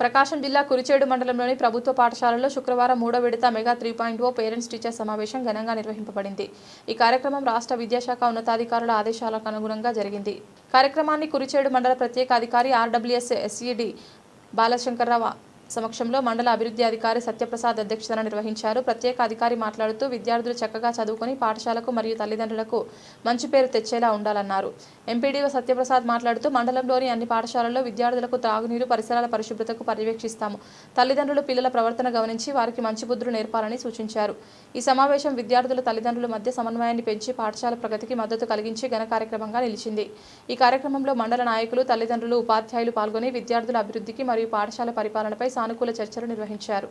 ప్రకాశం జిల్లా కురిచేడు మండలంలోని ప్రభుత్వ పాఠశాలలో శుక్రవారం మూడో విడత mega three point o parents teacher సమావేశం ఘనంగా నిర్వహింపబడింది. ఈ కార్యక్రమం రాష్ట్ర విద్యాశాఖ ఉన్నతాధికారుల ఆదేశాలకు అనుగుణంగా జరిగింది. కార్యక్రమాన్ని కురిచేడు మండల ప్రత్యేక అధికారి ఆర్డబ్ల్యూఎస్ ఎస్ఈడి బాలశంకర్రావు సమక్షంలో మండల అభివృద్ధి అధికారి సత్యప్రసాద్ అధ్యక్షతన నిర్వహించారు. ప్రత్యేక అధికారి మాట్లాడుతూ విద్యార్థులు చక్కగా చదువుకొని పాఠశాలకు మరియు తల్లిదండ్రులకు మంచి పేరు తెచ్చేలా ఉండాలన్నారు. ఎంపీడీఓ సత్యప్రసాద్ మాట్లాడుతూ మండలంలోని అన్ని పాఠశాలల్లో విద్యార్థులకు త్రాగునీరు పరిసరాల పరిశుభ్రతకు పర్యవేక్షిస్తాము. తల్లిదండ్రులు పిల్లల ప్రవర్తన గమనించి వారికి మంచి బుద్ధులు నేర్పాలని సూచించారు. ఈ సమావేశం విద్యార్థుల తల్లిదండ్రుల మధ్య సమన్వయాన్ని పెంచి పాఠశాల ప్రగతికి మద్దతు కలిగించి ఘన కార్యక్రమంగా నిలిచింది. ఈ కార్యక్రమంలో మండల నాయకులు తల్లిదండ్రులు ఉపాధ్యాయులు పాల్గొని విద్యార్థుల అభివృద్ధికి మరియు పాఠశాల పరిపాలనపై సానుకూల చర్చలు నిర్వహించారు